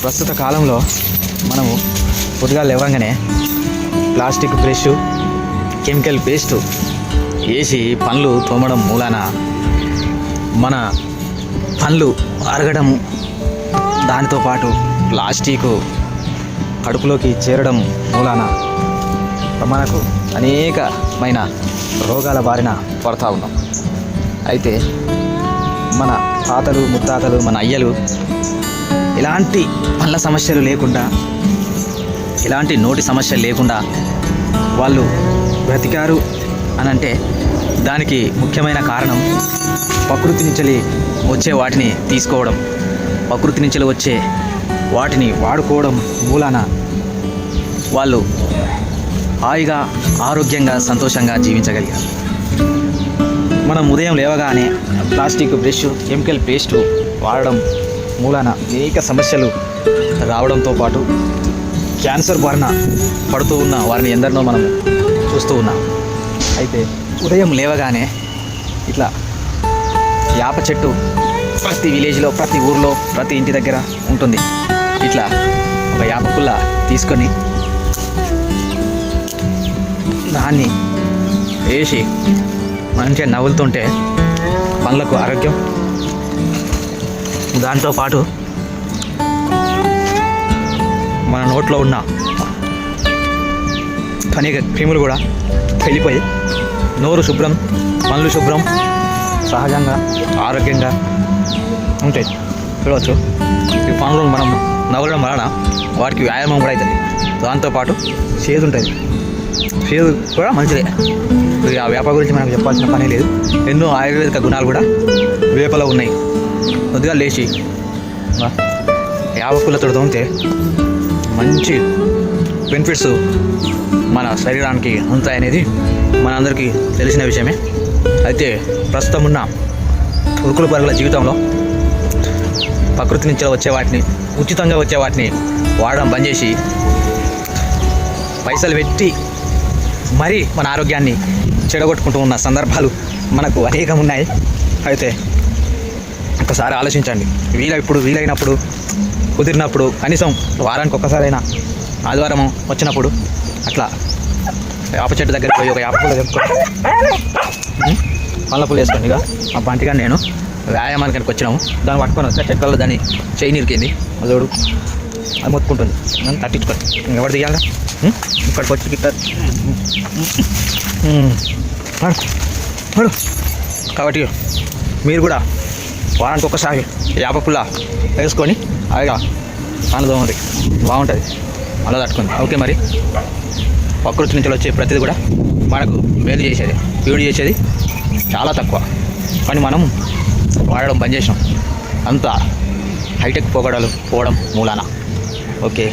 ప్రస్తుత కాలంలో మనము పొద్దుగా లేవగానే ప్లాస్టిక్ బ్రష్ కెమికల్ పేస్ట్ వేసి పండ్లు తోమడం మూలాన మన పండ్లు అరగడము దానితో పాటు ప్లాస్టిక్ కడుపులోకి చేరడం మూలాన మనకు అనేకమైన రోగాల బారిన పడతా ఉన్నాం. అయితే మన తాతలు ముత్తాతలు మన అయ్యలు ఎలాంటి పళ్ళ సమస్యలు లేకుండా ఎలాంటి నోటి సమస్యలు లేకుండా వాళ్ళు బ్రతికారు అని అంటే దానికి ముఖ్యమైన కారణం ప్రకృతి నుంచి వచ్చే వాటిని తీసుకోవడం. ప్రకృతి నుంచి వచ్చే వాటిని వాడుకోవడం మూలాన వాళ్ళు హాయిగా ఆరోగ్యంగా సంతోషంగా జీవించగలిగారు. మనం ఉదయం లేవగానే ప్లాస్టిక్ బ్రష్ కెమికల్ పేస్ట్ వాడడం మూలాన అనేక సమస్యలు రావడంతో పాటు క్యాన్సర్ బారిన పడుతూ ఉన్న వారిని ఎందరినో మనం చూస్తూ ఉన్నాం. అయితే ఉదయం లేవగానే ఇట్లా యాప చెట్టు ప్రతి విలేజ్లో ప్రతి ఊర్లో ప్రతి ఇంటి దగ్గర ఉంటుంది. ఇట్లా ఒక యాప పుల్ల తీసుకొని దాన్ని వేసి మంచిగా నవ్వులుతుంటే పనులకు ఆరోగ్యం దాంతోపాటు మన నోట్లో ఉన్న అనేక క్రిములు కూడా వెళ్ళిపోయి నోరు శుభ్రం పళ్ళు శుభ్రం సహజంగా ఆరోగ్యంగా ఉంటాయి. చూడవచ్చు. ఈ పనులు మనం నవ్వడం వలన వాటికి వ్యాయామం కూడా అవుతుంది. దాంతోపాటు చేదు ఉంటుంది చేదు కూడా మంచిదే. ఆ వేప గురించి మనకు చెప్పాల్సిన పని లేదు. ఎన్నో ఆయుర్వేదిక గుణాలు కూడా వేపలో ఉన్నాయి. కొద్దిగా లేచి. ఆ, యాప తోమితే మంచి బెనిఫిట్స్ మన శరీరానికి ఉంటాయనేది మనందరికీ తెలిసిన విషయమే. అయితే ప్రస్తుతం ఉన్న ఉరుకుల పరుగుల జీవితంలో ప్రకృతి నుంచి వచ్చే వాటిని ఉచితంగా వచ్చే వాటిని వాడడం బంద్ చేసి పైసలు పెట్టి మరీ మన ఆరోగ్యాన్ని చెడగొట్టుకుంటూ ఉన్న సందర్భాలు మనకు అనేకం ఉన్నాయి. అయితే ఒకసారి ఆలోచించండి వీల ఇప్పుడు వీలైనప్పుడు కుదిరినప్పుడు కనీసం వారానికి ఒక్కసారైనా ఆదివారం వచ్చినప్పుడు అట్లా వేప చెట్టు దగ్గర పోయి ఒక వేప పూల తెంపుకొని పళ్ళ పూలు వేసుకోండి ఇక ఆ బంటిగా నేను వ్యాయామానికి కనుక వచ్చినాము దాన్ని పట్టుకొని వస్తే చెట్లలో దాన్ని చేయి నిరికింది అదోడు అది మొత్తుకుంటుంది దాన్ని తట్టించుకోండి ఎవరు తీయాలి ఇక్కడికి వచ్చి గిట్ట కాబట్టి మీరు కూడా వారానికి ఒకసారి యాప పుల్ల వేసుకొని అదిగా ఆనందం బాగుంటుంది. అలా తట్టుకుంది. ఓకే మరి. ప్రకృతి నుంచి వచ్చే ప్రతిది కూడా మనకు మేలు చేసేది పీడి చేసేది చాలా తక్కువ. కానీ మనం వాడడం బంద్ చేసాం అంతా హైటెక్ పోగడాలు పోవడం మూలాన. ఓకే.